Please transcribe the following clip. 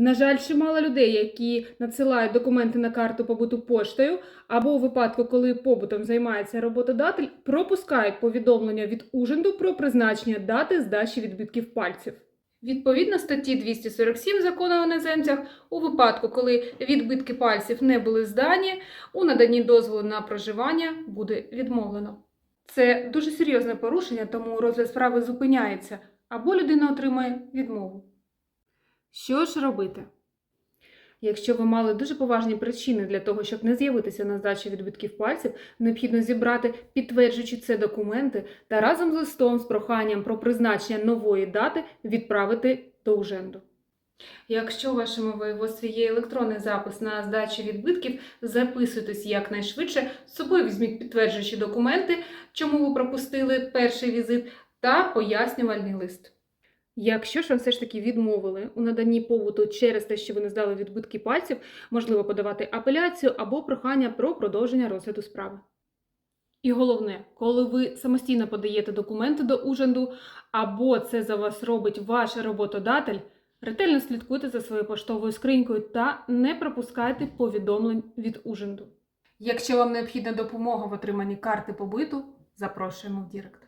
На жаль, чимало людей, які надсилають документи на карту побуту поштою, або у випадку, коли побутом займається роботодатель, пропускають повідомлення від ужинду про призначення дати здачі відбитків пальців. Відповідно статті 247 закону о іноземцях, у випадку, коли відбитки пальців не були здані, у наданні дозволу на проживання буде відмовлено. Це дуже серйозне порушення, тому розгляд справи зупиняється або людина отримає відмову. Що ж робити? Якщо ви мали дуже поважні причини для того, щоб не з'явитися на здачі відбитків пальців, необхідно зібрати підтверджуючи це документи та разом з листом з проханням про призначення нової дати відправити до уженду. Якщо у вашому воєводстві є електронний запис на здачу відбитків, записуйтесь якнайшвидше, з собою візьміть підтверджуючі документи, чому ви пропустили перший візит, та пояснювальний лист. Якщо ж вам все ж таки відмовили у наданні побуту через те, що ви не здали відбитки пальців, можливо подавати апеляцію або прохання про продовження розгляду справи. І головне, коли ви самостійно подаєте документи до ужинду, або це за вас робить ваш роботодатель, ретельно слідкуйте за своєю поштовою скринькою та не пропускайте повідомлень від ужинду. Якщо вам необхідна допомога в отриманні карти побиту, запрошуємо в Дірект.